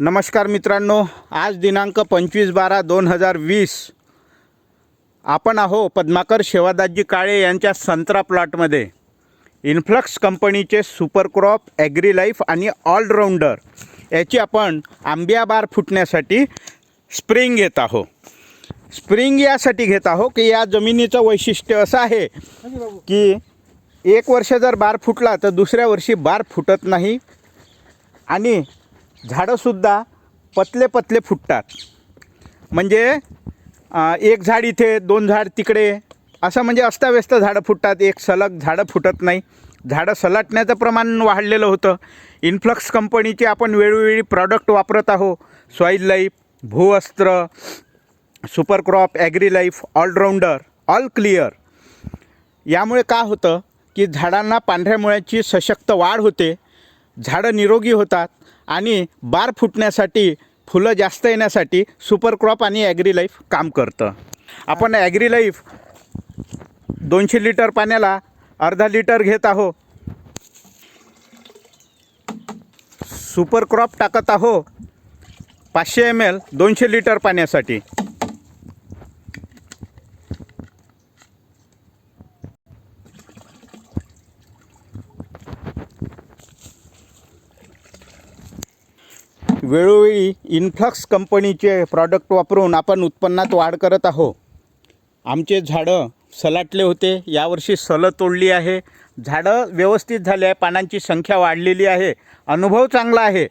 नमस्कार मित्रांनो आज दिनांक पंचवीस बारा दोन हजार वीस. आपण आहो पद्माकर शेवादाजी काळे यांच्या संत्रा प्लॉटमध्ये. इन्फ्लक्स कंपनीचे सुपर क्रॉप ॲग्री लाईफ आणि ऑलराऊंडर याची आपण आंब्या बार फुटण्यासाठी स्प्रिंग घेत आहो. स्प्रिंग यासाठी घेत आहो की या जमिनीचं वैशिष्ट्य असं आहे की एक वर्ष जर बार फुटला तर दुसऱ्या वर्षी बार फुटत नाही आणि झाडंसुद्धा पतले पतले फुटतात. म्हणजे एक झाड इथे दोन झाड तिकडे असं म्हणजे अस्ताव्यस्त झाडं फुटतात. एक सलग झाडं फुटत नाही. झाडं सलाटण्याचं प्रमाण वाढलेलं होतं. इन्फ्लक्स कंपनीचे आपण वेळोवेळी प्रॉडक्ट वापरत आहो soil life Bhuastra super crop agri life allrounder all clear. यामुळे का होतं की झाडांना पांढऱ्या मुळ्याची सशक्त वाढ होते. झाडं निरोगी होतात. आणि बार फुटण्यासाठी फुलं जास्त येण्यासाठी सुपर क्रॉप आणि ॲग्री लाईफ काम करतं. आपण ॲग्री लाईफ दोनशे लिटर पाण्याला अर्धा लिटर घेत आहो. सुपर क्रॉप टाकत आहो. पाचशे एम एल दोनशे लिटर पाण्यासाठी. वेळोवेळी इन्फ्लक्स कंपनीचे प्रॉडक्ट वापरून आपण उत्पन्नात वाढ करत आहो. आमचे झाडं सलाटले होते यावर्षी सलं तोडली आहे. झाडं व्यवस्थित झाले आहे पानांची संख्या वाढलेली आहे अनुभव चांगला आहे.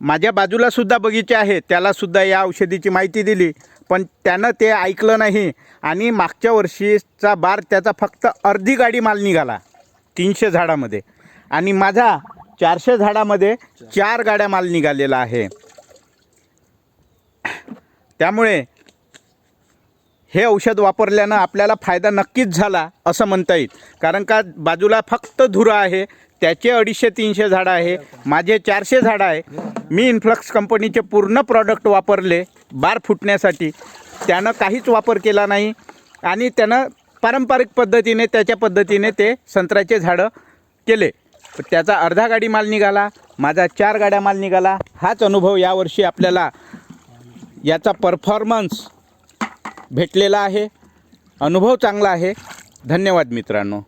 माझ्या बाजूलासुद्धा बगीचा आहे त्यालासुद्धा या औषधीची माहिती दिली पण त्यानं ते ऐकलं नाही आणि मागच्या वर्षीचा बार त्याचा फक्त अर्धी गाडी माल निघाला तीनशे झाडामध्ये. आणि माझा चारशे झाडामध्ये चार. गाड्या माल निघालेला आहे. त्यामुळे हे औषध वापरल्यानं आपल्याला फायदा नक्कीच झाला असं म्हणता येईल. कारण का बाजूला फक्त धुरं आहे त्याचे अडीचशे तीनशे झाडं आहे माझे चारशे झाडं आहे. मी इन्फ्लक्स कंपनीचे पूर्ण प्रॉडक्ट वापरले बार फुटण्यासाठी. त्यानं काहीच वापर केला नाही आणि त्यानं पारंपरिक पद्धतीने त्याच्या पद्धतीने ते संत्र्याचे झाडं केले. त्याचा अर्धा गाडी माल निघाला माझा चार गाड्या माल निघाला. हाच अनुभव यावर्षी आपल्याला याचा परफॉर्मन्स भेटलेला आहे. अनुभव चांगला आहे. धन्यवाद मित्रांनो.